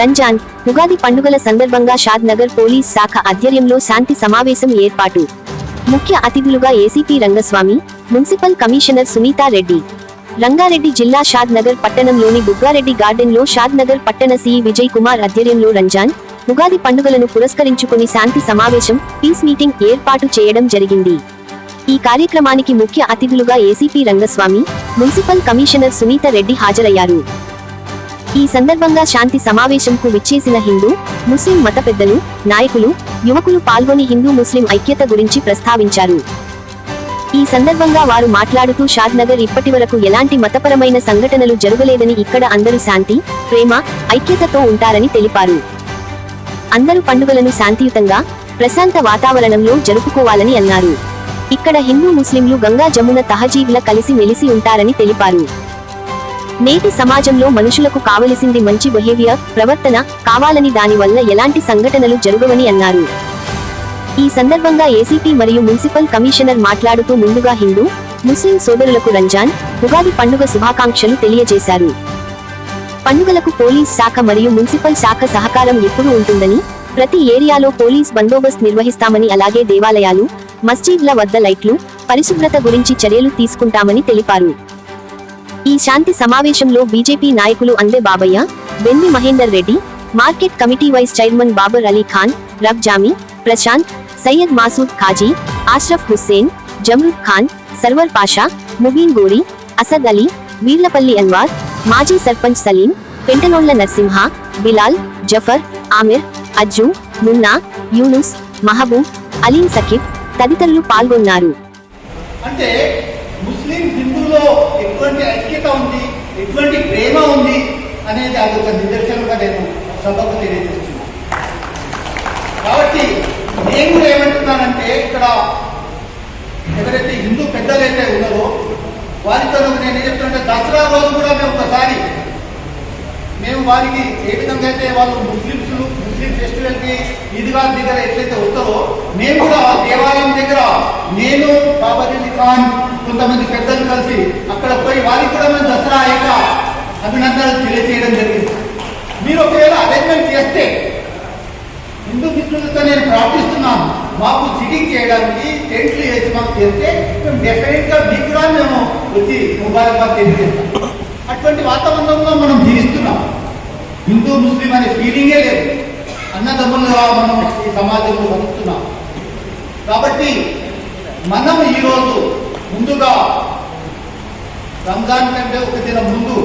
రంజాన్ ఉగాది పండుగల సందర్భంగా షాద్ నగర్ పోలీస్ శాఖ ఆధ్వర్యంలో శాంతి సమావేశం ఏర్పాటు. ముఖ్య అతిథులుగా ACP Rangaswamy municipal commissioner Sunitha Reddy. Rangareddy జిల్లా షాద్ నగర్ పట్టణంలోని బుగ్గారెడ్డి గార్డెన్లో షాద్ నగర్ పట్టణ సిఈ విజయ్ కుమార్ ఆధ్వర్యంలో రంజాన్ ఉగాది పండుగలను పురస్కరించుకుని శాంతి సమావేశం పీస్ మీటింగ్ ఏర్పాటు చేయడం జరిగింది. ఈ కార్యక్రమానికి ముఖ్య అతిథులుగా ACP Rangaswamy municipal commissioner Sunitha Reddy హాజరయ్యారు. ఈ సందర్భంగా శాంతి సమావేశంకు విచ్చేసిన హిందూ ముస్లిం మత పెద్దలు నాయకులు యువకులు పాల్గొని హిందూ ముస్లిం ఐక్యత గురించి ప్రస్తావించారు. ఈ సందర్భంగా వారు మాట్లాడుతూ షాద్ నగర్ ఇప్పటి వరకు ఎలాంటి మతపరమైన సంఘటనలు జరగలేదని ఇక్కడ అందరూ శాంతి ప్రేమ ఐక్యతతో ఉంటారని తెలిపారు. అందరూ పండుగలను శాంతియుతంగా ప్రశాంత వాతావరణంలో జరుపుకోవాలని అన్నారు. ఇక్కడ హిందూ ముస్లింలు గంగా జమున తహజీబ్ల కలిసి మెలిసి ఉంటారని తెలిపారు. నేటి సమాజంలో మనుషులకు కావలసింది మంచి బిహేవియర్ ప్రవర్తన కావాలని దానివల్ల ఎలాంటి సంఘటనలు జరుగవని అన్నారు. ఈ సందర్భంగా ఏసీపీ మరియు మున్సిపల్ కమిషనర్ మాట్లాడుతూ ముందుగా హిందూ ముస్లిం సోదరులకు రంజాన్ ఉగాది పండుగ శుభాకాంక్షలు తెలియజేశారు. పండుగలకు పోలీస్ శాఖ మరియు మున్సిపల్ శాఖ సహకారం ఎప్పుడూ ఉంటుందని ప్రతి ఏరియాలో పోలీస్ బందోబస్తు నిర్వహిస్తామని అలాగే దేవాలయాలు మస్జిద్ల వద్ద లైట్లు పరిశుభ్రత గురించి చర్యలు తీసుకుంటామని తెలిపారు. శాంతి సమావేశంలో బీజేపీ నాయకులు Ande Babayya Benni Mahender Reddy market committee vice chairman Babar Ali Khan Rabzami Prashant Syed Masood Qazi Ashraf Hussain Jamrud Khan Sarwar Pasha Mubeen Ghori Asad Ali Veerlapalli Anwar మాజీ సర్పంచ్ సలీం పెంటనోళ్ళ నరసింహ బిలాల్ జఫర్ ఆమిర్ అజ్జు మున్నా యూనుస్ మహబూబ్ అలీం సకిబ్ తదితరులు పాల్గొన్నారు. అంటే ముస్లిం హిందువులో ఎటువంటి ఐక్యత ఉంది ఎటువంటి ప్రేమ ఉంది అనేది అది ఒక నిదర్శనంగా నేను సభకు తెలియజేస్తున్నాను కాబట్టి నేను కూడా ఏమంటున్నానంటే ఇక్కడ ఎవరైతే హిందూ పెద్దలైతే ఉన్నారో వారితో నేను ఏం చెప్తున్నా దసరా రోజు కూడా మేము ఒకసారి మేము వారికి ఏ విధంగా అయితే వాళ్ళు ముస్లిమ్స్ ముస్లిం ఫెస్టివల్కి ఈద్గా దగ్గర ఎట్లయితే వస్తారో మేము కూడా దేవాలయం దగ్గర నేను బాబాజీ ఖాన్ కొంతమంది పెద్దలు కలిసి అక్కడ పోయి వారికి కూడా మేము దసరా యొక్క అభినందనలు తెలియజేయడం జరిగింది. మీరు ఒకవేళ అరేంజ్మెంట్ చేస్తే హిందూ మిత్రులతో నేను ప్రార్థిస్తున్నాను. మాకు సిటింగ్ చేయడానికి టెంట్లు వేసి మాకు చేస్తే మేము డెఫినెట్గా మీకు కూడా మేము వచ్చి ముబారక్బాద్ తెలియజేస్తాం. అటువంటి వాతావరణంలో మనం జీవిస్తున్నాం. హిందూ ముస్లిం అనే ఫీలింగే లేదు. అన్నదమ్ములుగా మనం ఈ సమాజంలో బతుకుతున్నాం. కాబట్టి మనం ఈరోజు ముందుగా రంజాన్ కంటే ఒక దిన ముందు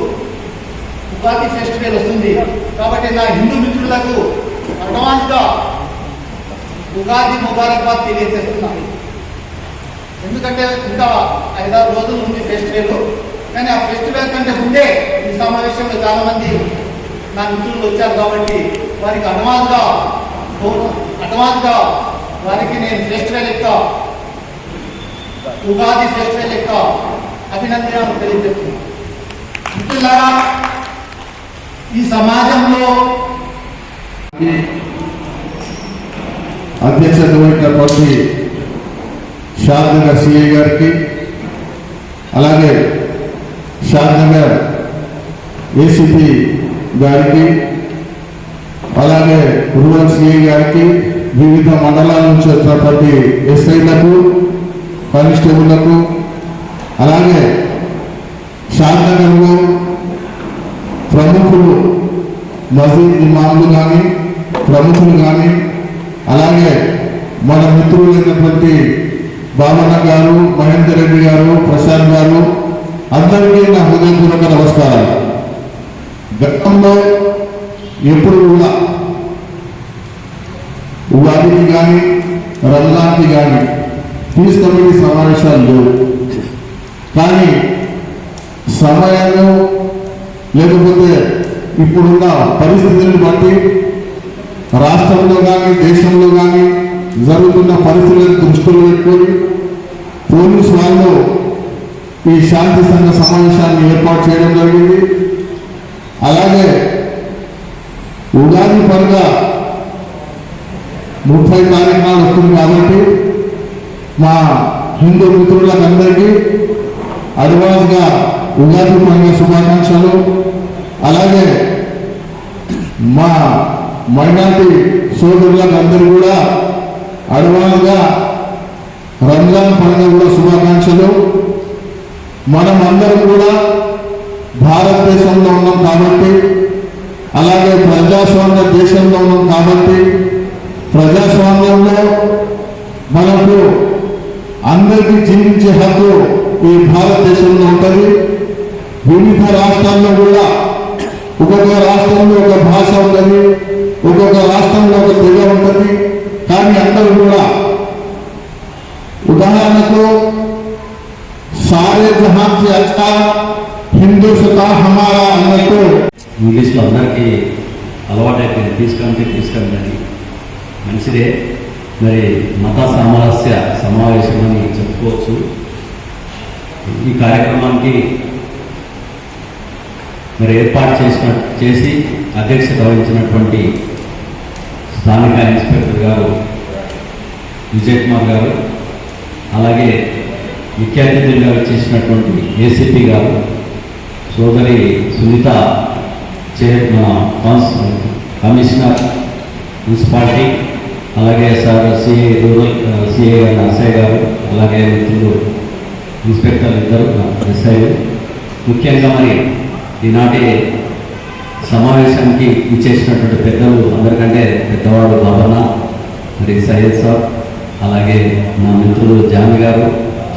ఉగాది ఫెస్టివల్ వస్తుంది. కాబట్టి నా హిందూ మిత్రులకు అడ్వాన్స్గా ఉగాది ముబారక్బాద్ తెలియజేస్తున్నాను. ఎందుకంటే ఇంకా ఐదారు రోజులు ఉంది ఫెస్టివల్. కానీ ఆ ఫెస్టివల్ కంటే ముందే ఈ సమావేశంలో చాలామంది నా మిత్రులు వచ్చారు కాబట్టి వారికి అడ్వాన్స్గా అడ్వాన్స్గా వారికి నేను ఫెస్టివల్ యొక్క ఉగాది ఫెస్టివల్ లెక్క అభినందనలు తెలియజేస్తున్నాను. మిత్రులారా ఈ సమాజంలో అధ్యక్షత వహించినటువంటి షాద్నగర్ సిఐ గారికి అలాగే షాద్నగర్ ఏసీపీ గారికి అలాగే గురువంశ్ గారికి వివిధ మండలాల నుంచి వచ్చినటువంటి ఎస్ఐలకు కానిస్టేబుళ్ళకు అలాగే షాద్నగర్లో ప్రముఖులు మసీద్ ఇమాములు కానీ ప్రముఖులు కానీ అలాగే మన మిత్రులైనటువంటి భావన గారు మహేందర్ రెడ్డి గారు ప్రసాద్ గారు అందరికీ నా హృదయపూర్వక నమస్కారాలు. గతంలో ఎప్పుడు కూడా ఉగాదికి కానీ రంజాన్కి కానీ పీస్ కమిటీ సమావేశాలు లేవు. కానీ సమయాలు లేకపోతే ఇప్పుడున్న పరిస్థితులను బట్టి రాష్ట్రంలో కానీ దేశంలో కానీ జరుగుతున్న పరిస్థితులను దృష్టిలో పెట్టుకొని పోలీసు వాళ్ళు ఈ శాంతి సంఘ సమావేశాన్ని ఏర్పాటు చేయడం జరిగింది. అలాగే ఉగాది పండుగ ముప్పై కార్యక్రమాలు వస్తుంది కాబట్టి మా హిందూ మిత్రులందరికీ అడ్వాన్స్గా ఉగాది పండుగ శుభాకాంక్షలు. అలాగే మా మైనార్టీ సోదరులందరూ కూడా అడ్వాన్స్గా రంజాన్ పండుగ కూడా శుభాకాంక్షలు. మనం అందరం కూడా భారతదేశంలో ఉన్నాం కాబట్టి అలాగే ప్రజాస్వామ్య దేశంలో ఉన్నాం కాబట్టి ప్రజాస్వామ్యంలో మనకు అందరికీ జీవించే హక్కు ఈ భారతదేశంలో ఉంటుంది వివిధ రాష్ట్రాల్లో కూడా ఒక్కొక్క రాష్ట్రంలో ఒక భాష ఉంటుంది ఒక్కొక్క రాష్ట్రంలో ఒక తెగ ఉంటుంది కానీ అందరూ కూడా ఉదాహరణకు సారే జహాన్కి అచ్చా హిందూస్తా హమారా అన్నట్టు. ఇంగ్లీష్లో అందరికీ అలవాటైపోయింది. తీసుకుంటే తీసుకుంటే అని. మంచిదే మరి మత సామరస్య సమావేశం అని చెప్పుకోవచ్చు. ఈ కార్యక్రమానికి మరి ఏర్పాటు చేసిన చేసి అధ్యక్షత వహించినటువంటి స్థానిక ఇన్స్పెక్టర్ గారు విజయ్ కుమార్ గారు అలాగే ముఖ్య అతిథులుగా చేసినటువంటి ఏసీపీ గారు సోదరి సునీత చే మన కమిషనర్ మున్సిపాలిటీ అలాగే sir CA rural CA Asaiah గారు అలాగే మిత్రులు ఇన్స్పెక్టర్ ఇద్దరు ఎస్ఐ. ముఖ్యంగా మరి ఈనాటి సమావేశానికి ఇచ్చేసినటువంటి పెద్దలు అందరికంటే పెద్దవాడు బాబన్న మరి సయ్యద్ సార్ అలాగే మా మిత్రులు జామి గారు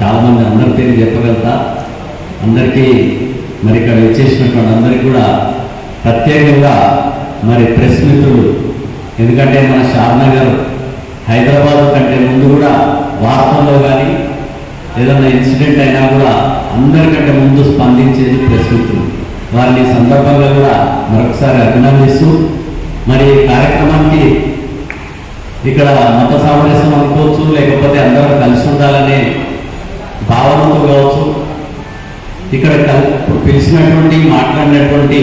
చాలామంది అందరి పేరు చెప్పగలుగుతా. అందరికీ మరి ఇక్కడ వచ్చేసినటువంటి అందరికీ కూడా ప్రత్యేకంగా మరి ప్రెస్ మిత్రులు ఎందుకంటే మన షాద్నగర్ హైదరాబాద్ కంటే ముందు కూడా వార్తల్లో కానీ ఏదైనా ఇన్సిడెంట్ అయినా కూడా అందరికంటే ముందు స్పందించేది ప్రెస్ మిత్రులు. వారిని సందర్భంగా కూడా మరొకసారి అభినందిస్తూ మరి కార్యక్రమానికి ఇక్కడ మత సామరస్యం అనుకోవచ్చు లేకపోతే అందరూ కలిసి ఉండాలనే భావనతో కావచ్చు ఇక్కడ పిలిచినటువంటి మాట్లాడినటువంటి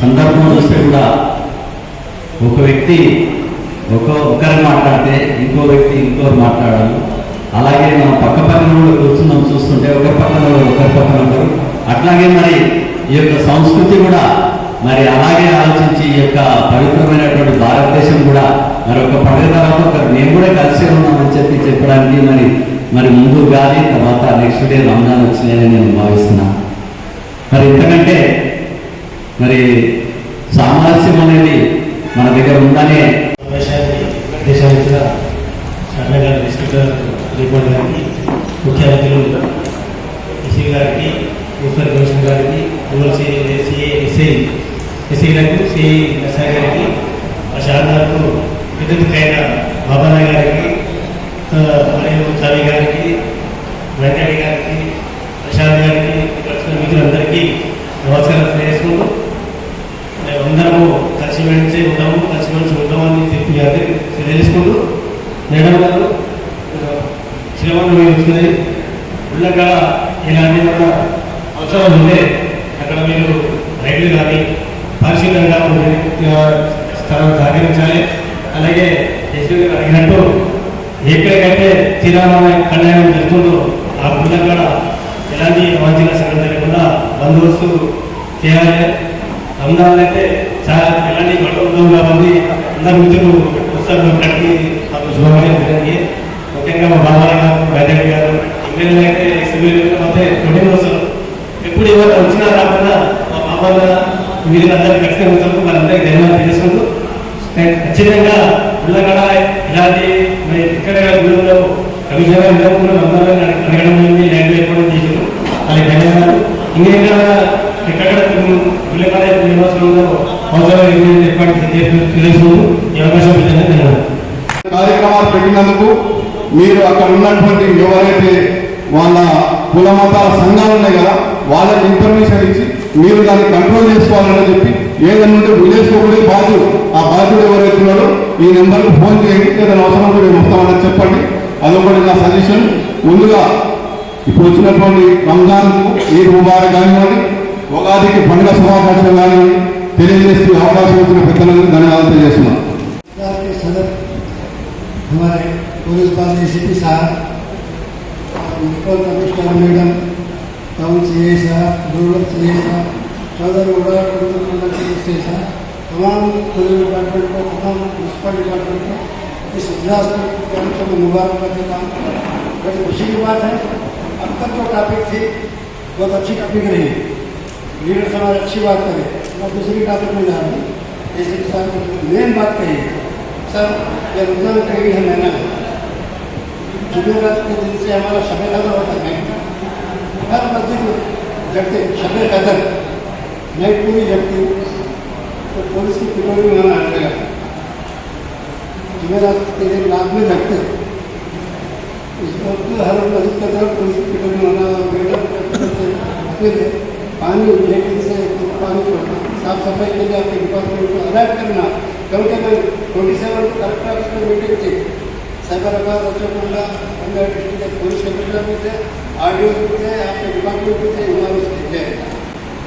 సందర్భం చూస్తే కూడా ఒక వ్యక్తి ఒక ఒకరు మాట్లాడితే ఇంకో వ్యక్తి ఇంకోరు మాట్లాడాలి. అలాగే మనం పక్క పక్కన కూడా కూర్చున్నాం చూస్తుంటే ఒకరి పక్కన ఒకరి పక్కన ఒకరు అట్లాగే మరి ఈ యొక్క సంస్కృతి కూడా మరి అలాగే ఆలోచించి ఈ యొక్క పవిత్రమైనటువంటి భారతదేశం కూడా మరి ఒక పండుగ తర్వాత ఒకరు మేము కూడా కలిసి ఉన్నామని చెప్పి చెప్పడానికి మరి మరి ముందు గాలి తర్వాత నెక్స్ట్ డే రంజాన్ వచ్చినాయని నేను భావిస్తున్నాను మరి ఇంతకంటే మరి సామరస్యం అనేది మన దగ్గర ఉందనే సమావేశాన్ని దేశానికి రిపోర్ట్ ముఖ్య అతిథులు ఎస్సీ గారికి మున్సిపల్ కమిషనర్ గారికి ఎమ్మెల్సీ ఎస్సీ ఎస్ఐ గారికి సిఐ ఎస్ఐ గారికి షార్దార్కు విద్యుత్కైన బాబానా గారికి ఆ, మరియు కవి గారికి వెంకయ్య గారికి ప్రశాంత్ గారికి ఇక్కడ వచ్చిన మిత్రులందరికీ నమస్కారం తెలియజేసుకుంటూ అందరము కలిసి మెలిసి ఉన్నాము కలిసి మెలిసి ఉంటామని చెప్పి తెలియజేసుకుంటూ మేడం గారు శ్రీమంతులు వచ్చింది వచ్చినది ఇలాంటి ఏమైనా అవసరాలు ఉంటే అక్కడ మీరు రైతులు కానీ పరిశీలనగా స్థలం సహకరించాలి అలాగే ఎస్పీ గారు అడిగినట్టు ఎక్కడికైతే శ్రీరామ కళ్యాణం జరుగుతుందో ఆ గుళ్ళక్కడ ఎలాంటి అవాంఛన సంఘటన లేకుండా బందోబస్తు చేయాలి. రంజాన్ అయితే చాలా ఎలాంటి గొడవ ఉండవు కాబట్టి అందరు మిత్రులు వస్తారు. ఇక్కడికి మాకు శుభకార్యం జరిగింది ముఖ్యంగా మా బాబాయ్ గారు రాజారెడ్డి గారు ఎమ్మెల్యే అయితే సివిల్ అయితే రొటీన్ వస్తారు. ఎప్పుడు ఎవరు వచ్చినా రాకుండా మా బాబాయ్ మీరు అందరూ ఖచ్చితంగా వస్తారు. వాళ్ళందరికీ ధన్యవాదాలు తెలుసుకుంటూ. ఖచ్చితంగా ఉల్లగడ ఇలాంటి మరి ఇక్కడ గుడిలో కమిషనర్ గారు ఇంతకు అడగడం జరిగింది ల్యాండ్ చేశారు. వాళ్ళకి ధన్యవాదాలు. ఇంకా ఎక్కడ ఉల్లగడ యూనివర్సిటీలో అవసరం ఏర్పాటు తెలుసు ఈ అవకాశం ఇచ్చిన ధన్యవాదాలు. కార్యక్రమాలు పెట్టినందుకు మీరు అక్కడ ఉన్నటువంటి ఎవరైతే వాళ్ళ కుల మతాల సంఘాలు ఉన్నాయి కదా వాళ్ళకి ఇన్ఫర్మేషన్ ఇచ్చి మీరు దాన్ని కంట్రోల్ చేసుకోవాలని చెప్పి ఏదైనా ఉంటే వదిలేసుకోకూడదు బాధ్యుడు ఆ బాధ్యుడు ఎవరైతే ఉన్నాడో ఈ నెంబర్కి ఫోన్ చేయండి ఏదైనా అవసరం ఉంటే మేము వస్తామని చెప్పండి అదొకటి నా సజెషన్ ముందుగా ఇప్పుడు వచ్చినటువంటి రంజాన్ ఈ ముబారక్ కానివ్వండి ఉగాదికి పండుగ శుభాకాంక్షలు కానివ్వండి తెలియజేస్తూ అవకాశం ఇచ్చిన పెద్దలందరూ ధన్యవాదాలు తెలియజేస్తున్నాను सरकार के सदर हमारे पुलिस वाले सी पी साहब मुख्य commissioner madam town C A साहब रूरल सी ए साहब सी साहब तमाम पुलिस डिपार्टमेंट को तमाम म्यूनसिपल डिपार्टमेंट को इस इजलास को मुबारकबाद देता हूँ बड़ी खुशी की बात है अब तक जो टॉपिक थी बहुत अच्छी टॉपिक रही लीडर समाज अच्छी बात करे मैं दूसरी टॉपिक में जा रहा हूँ जैसे सर मेन बात कही सर ये रमज़ान कहीं है महीना है जुमेरात के दिन से हमारा शब कदर होता है हर मस्जिद में जगते शब कदर नाइट पूरी जगती तो पुलिस की पिटोरी में हमें हट लगा जुमेरात के दिन में जगते इस वक्त हर मस्जिद का तरफ़ पुलिस की पिटोरी में होना बेटर पानी लेकिन से पानी छोड़ना साफ़ सफ़ाई के लिए आपके डिपार्टमेंट को अलर्ट करना। कम से कम ट्वेंटी सेवन कलेक्टर में मीटिंग थी। Cyberabad Rachakonda under district police commissioner भी थे आर डी ओ भी थे आपके डिपार्टमेंट भी थे हमारे उसके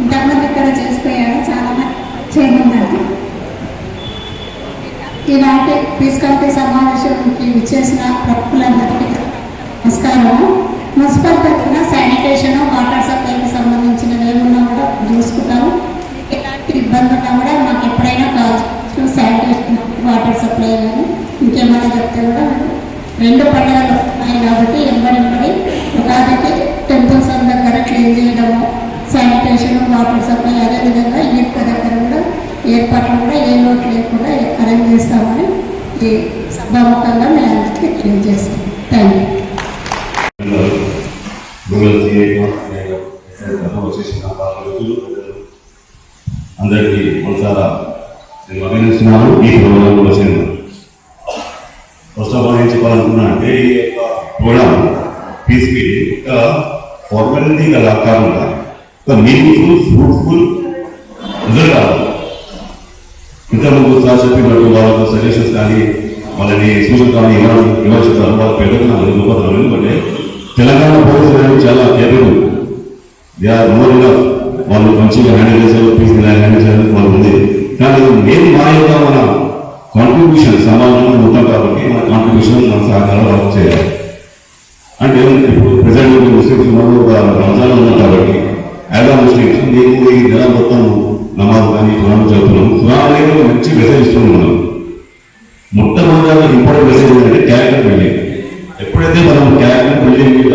ఇంతకుముందు ఇక్కడ చేసిపోయారు చాలా చేయమన్నారు ఇలాంటి పీస్ కమిటీ సమావేశానికి విచ్చేసిన ప్రముఖులందరికీ నమస్కారం మున్సిపల్ తరఫున శానిటేషన్ వాటర్ సప్లైకి సంబంధించిన ఏమన్నా కూడా చూసుకుంటాము ఎలాంటి ఇబ్బంది ఉన్నా కూడా మాకు ఎప్పుడైనా కావచ్చు శానిటేషన్ వాటర్ సప్లై కానీ ఇంకేమైనా చెప్తే కూడా మేము రెండు పండుగలు వస్తున్నాయి కాబట్టి ఎంబడెంబడి ఉగాదికి టెంపుల్స్ దగ్గర క్లీన్ చేయడము శానిటేషన్ వాటర్ సప్లై అదేవిధంగా ఈ దగ్గర కూడా ఏర్పాట్లు కూడా ఏ లోటు లేకుండా అరేంజ్ చేస్తామని ఈ సభాముఖంగా మేము అందరికీ తెలియజేస్తాం. థ్యాంక్ యూ అందరికీ మనసారా నేను అభినందిస్తున్నాను. ఈ ప్రోగ్రాంలో వచ్చిన ఫస్ట్ ఆఫ్ ఆల్ ఏం చెప్పాలనుకున్నా అంటే ఈ యొక్క ప్రోగ్రామ్ పీస్కి ఒక ఫార్మాలిటీ గల కాకుండా మీనింగ్ఫుల్ ఫ్రూట్ఫుల్ రిజల్ట్ ఇంతకుముందు సార్ చెప్పినట్టు వాళ్ళకు సజెషన్స్ కానీ వాళ్ళని సూచన కానీ ఎవరు చెప్తారు వాళ్ళ పెద్దగా నాకు గొప్పతనం ఎందుకంటే తెలంగాణ పోలీసులు అనేది చాలా కేపబుల్ దే ఆర్ మోర్ వాళ్ళు మంచిగా హ్యాండిల్ చేశారు పీస్ హ్యాండిల్ చేయడానికి వాళ్ళు ఉంది. కానీ నేను మా యొక్క మన కాంట్రిబ్యూషన్ సమాజంలో ఉంటాం కాబట్టి మన కాంట్రిబ్యూషన్ మన సహకారం వర్క్ చేయాలి. అంటే ఇప్పుడు ప్రజెంట్ ముస్లిమ్స్ రంజాన్ ఉన్నారు కాబట్టి యాజ్ ఆ ముస్లిమ్స్ మేము ఈ నెల మొత్తం నమాజ్ కానీ ఖురాన్ చదువుతున్నాం ఖురాన్ అనేది ఒక మంచి మెసేజ్ ఇస్తున్నాం మొట్టమొదటి ఇంపార్టెంట్ మెసేజ్ ఏంటంటే క్యారెక్టర్ బిల్డింగ్ ఎప్పుడైతే మనం క్యారెక్టర్ బిల్డింగ్ మీద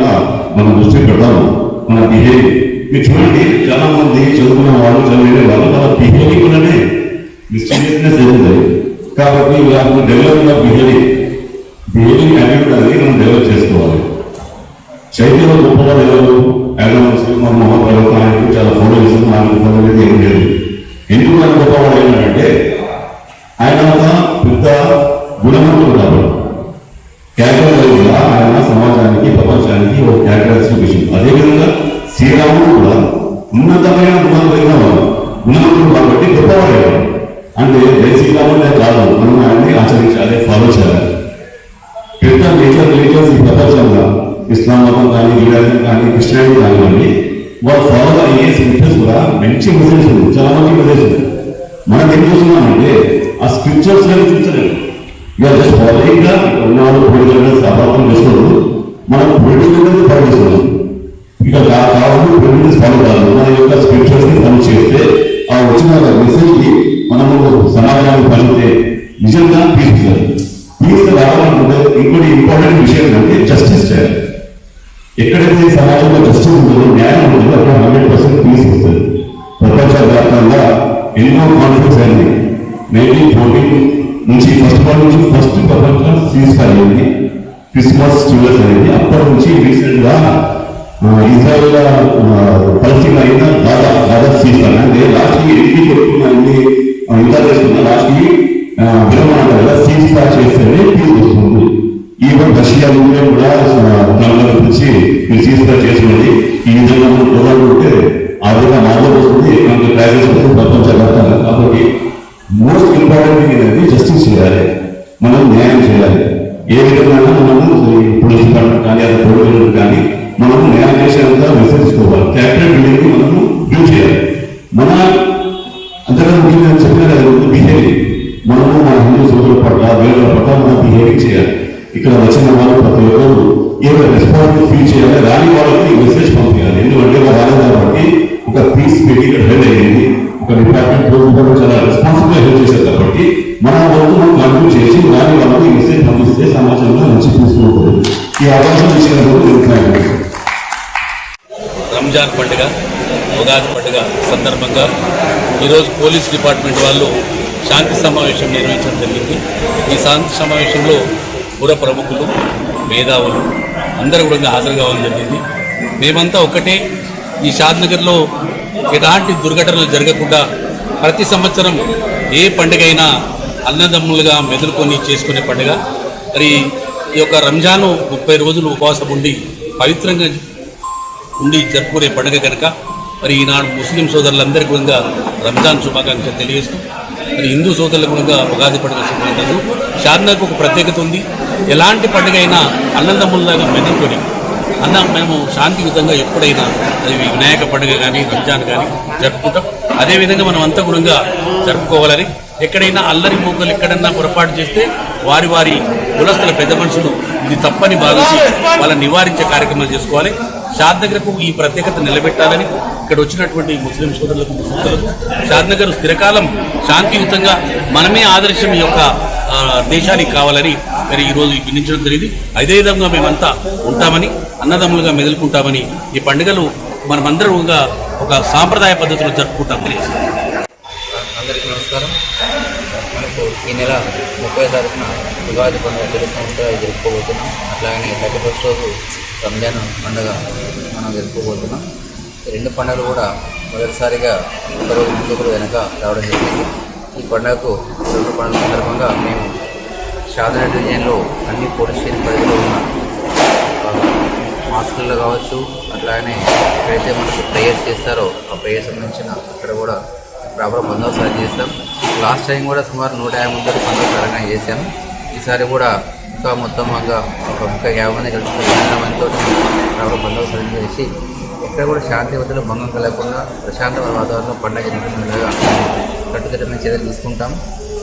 మనం దృష్టి పెడతామో మన బిహేవియర్ మీరు చూడండి చాలా మంది చదువుకున్న వాళ్ళు చదివే వాళ్ళు వాళ్ళ బిహేవియర్ కూడానే మిస్టీరియస్నెస్ జరుగుతుంది కాబట్టి డెవలప్ బిహేవియర్ బిహేవియర్ యాటిట్యూడ్ అనేది మనం డెవలప్ చేసుకోవాలి. చైతన్య గొప్పగా ఎవరు ఆయన ముస్లిం మొహమ్మద్ చాలా ఫోటో ఇస్తుంది ఆయన ఫోటో అయితే ఏం లేదు ఎందుకు ఆయన గొప్పవాడు ఏంటంటే ఆయన ఒక పెద్ద గుణవంతుడు కాబట్టి క్యారెక్టర్ కూడా ఆయన సమాజానికి ప్రపంచానికి ఒక క్యారెక్టర్ చూపించింది అదేవిధంగా శ్రీరాముడు కూడా ఉన్నతమైన గుణం కలిగిన వాడు గుణవంతుడు కాబట్టి గొప్పవాడు అంటే జై శ్రీరాముడే కాదు మనం ఆయన్ని ఆచరించాలి ఫాలో చేయాలి పెద్ద నేచర్ రిలీజియన్స్ ఈ ప్రపంచంలో ఇస్లాం మతం కానీ హిందూ కానీ క్రిస్టియానిటీ కానివ్వండి వాళ్ళు ఫాలో అయ్యే స్క్రిప్చర్స్ కూడా మంచి మెసేజ్ ఉంది చాలా మంచి మెసేజ్ ఉంది మనం ఏం చూస్తున్నామంటే ఆ స్క్రిప్చర్స్ కానీ చూసలేదు ఇక జస్ట్ ఫాలోయింగ్గా ఉన్నాడు పొలిటికల్ సభాత్వం చేస్తున్నారు మనం పొలిటికల్ ఫాలో చేస్తున్నాం. ఇక కావాలి పొలిటికల్ ఫాలో కాదు మన యొక్క స్క్రిప్చర్స్ని ఫాలో చేస్తే ఆ వచ్చిన మెసేజ్కి మనము సమాజానికి పంచితే నిజంగా తీసుకుంటారు పీస్ రావాలనుకుంటే ఇంకోటి ఇంపార్టెంట్ విషయం ఏంటంటే జస్టిస్ చేయాలి. ఎక్కడైతే సమాజంలో జస్టిస్ ఉంటుందో న్యాయం ఉంటుందో అక్కడ హండ్రెడ్ పర్సెంట్ పీస్ వస్తుంది ప్రపంచవ్యాప్తంగా ఎన్నో కాన్ఫ్లిక్ట్స్ అయింది నైన్టీన్ ఫోర్టీన్ నుంచి ఫస్ట్ ఆఫ్ నుంచి ఫస్ట్ ప్రపంచం సీజ్ అయింది క్రిస్మస్ చిల్డ్రన్స్ అనేది అప్పటి నుంచి రీసెంట్గా ఇజ్రాయల్ పరిస్థితి అయిన దాదా దాదా సీజ్ అంటే లాస్ట్ ఎన్ని కొట్టుకున్నా ఇంకా చేస్తున్నా చేసుకున్నా లాస్ట్ విరమణ అంటారు సీజ్ ఫైర్ చేస్తేనే పీస్ వస్తుంది. ఈవెన్ రష్యా కూడా నలుగురు నుంచి మీరు సీజ్ డిపార్ట్మెంట్ చాలా రెస్పాన్సిబుల్ హెల్ప్ చేశారు కాబట్టి మన వరకు మనం కంట్రోల్ చేసి దాని వరకు మెసేజ్ పంపిస్తే సమాజంలో మంచి తీసుకుంటుంది ఈ అవకాశం ఇచ్చినందుకు రంజాన్ పండుగ ఉగాది పండుగ సందర్భంగా ఈరోజు పోలీస్ డిపార్ట్మెంట్ వాళ్ళు శాంతి సమావేశం నిర్వహించడం జరిగింది. ఈ శాంతి సమావేశంలో పుర ప్రముఖులు మేధావులు అందరూ కూడా హాజరు కావడం జరిగింది. మేమంతా ఒక్కటే ఈ షాద్నగర్లో ఎలాంటి దుర్ఘటనలు జరగకుండా ప్రతి సంవత్సరం ఏ పండుగ అయినా అన్నదమ్ములుగా మెదులుకొని చేసుకునే పండుగ. మరి ఈ యొక్క రంజాను ముప్పై రోజులు ఉపవాసం ఉండి పవిత్రంగా ఉండి జరుపుకునే పండుగ కనుక మరి ఈనాడు ముస్లిం సోదరులందరికీ కూడా రంజాన్ శుభాకాంక్షలు తెలియజేస్తూ మరి హిందూ సోదరులకు కూడా ఉగాది పండుగ శుభాకాంక్షలు. షాద్నకు ఒక ప్రత్యేకత ఉంది. ఎలాంటి పండుగ అయినా అన్నదమ్ముల్లాగా మెదులుకొని అన్న మేము శాంతియుతంగా ఎప్పుడైనా అది వినాయక పండుగ కానీ రంజాన్ కానీ జరుపుకుంటాం. అదేవిధంగా మనం అంత గుణంగా జరుపుకోవాలని ఎక్కడైనా అల్లరి మూకలు ఎక్కడన్నా పొరపాటు చేస్తే వారి వారి కులస్తుల పెద్ద మనుషులు ఇది తప్పని భావించి వాళ్ళని నివారించే కార్యక్రమాలు చేసుకోవాలి. షాద్నగర్కు ఈ ప్రత్యేకత నిలబెట్టాలని ఇక్కడ వచ్చినటువంటి ముస్లిం సోదరులకు ముస్లింలకు షాద్నగర్ స్థిరకాలం శాంతియుతంగా మనమే ఆదర్శం యొక్క దేశానికి కావాలని మరి ఈరోజు వినించడం జరిగింది. అదే విధంగా మేమంతా ఉంటామని అన్నదమ్ములుగా మెదులుకుంటామని ఈ పండుగలు మనమందరం ఒక సాంప్రదాయ పద్ధతిలో జరుపుకుంటాం తెలియదు అందరికీ నమస్కారం. మనకు ఈ నెల ముప్పై తారీఖున ఉగాది పండుగ తెలుసుకుంటే జరుపుకోబోతున్నాం. అట్లాగనే థర్టీ ఫస్ట్ రోజు రంజాన్ పండుగ మనం జరుపుకోబోతున్నాం. రెండు పండుగలు కూడా మొదటిసారిగా ఒకరోజు ముందు వెనక రావడం జరిగింది. ఈ పండుగకు రెండు పండుగల సందర్భంగా మేము షాదన డివిజన్లో అన్ని పోలీస్ స్టేషన్ పరిధిలో ఉన్న మాస్కుల్లో కావచ్చు అట్లానే ఎక్కడైతే మనకు ప్రేయర్స్ చేస్తారో ఆ ప్రేయర్ సంబంధించిన అక్కడ కూడా ప్రాపర్ బందోబస్తు అది చేస్తాం. లాస్ట్ టైం కూడా సుమారు నూట యాభై మంది బందోబస్తు అరంగా చేశాం. ఈసారి కూడా ఇంకా మొత్తంగా ఒక ఇంకా యాభై మంది కలిసి మందితో ప్రాపర్ బందోబస్తు చేసి ఎక్కడ కూడా శాంతి భద్రతలు భంగం కలగకుండా ప్రశాంతమైన వాతావరణం పండగ జరుగుతుండగా కట్టుదిట్టమైన చర్యలు తీసుకుంటాం.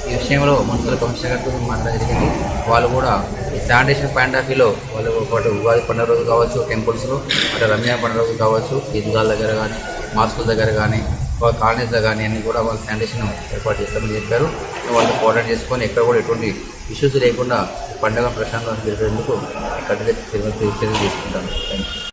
ఈ విషయంలో మున్సిపల్ కమిషనర్ గారితో మాట్లాడడం జరిగింది. వాళ్ళు కూడా ఈ శానిటేషన్ పాయింట్ ఆఫ్ వ్యూలో వాళ్ళు పాటు ఉగాది పండుగ రోజు కావచ్చు టెంపుల్స్లో అటు రంజాన్ పండుగ రోజు కావచ్చు ఈద్గాల దగ్గర కానీ మాస్కుల దగ్గర కానీ వాళ్ళ కాలనీస్లో కానీ అన్నీ కూడా వాళ్ళు శానిటేషన్ ఏర్పాటు చేస్తామని చెప్పారు. వాళ్ళు కోఆర్డినేట్ చేసుకొని ఎక్కడ కూడా ఎటువంటి ఇష్యూస్ లేకుండా పండుగ ప్రశాంతంగా జరిపేందుకు కట్టుదిట్ట చర్యలు తీసుకుంటాను. Thank you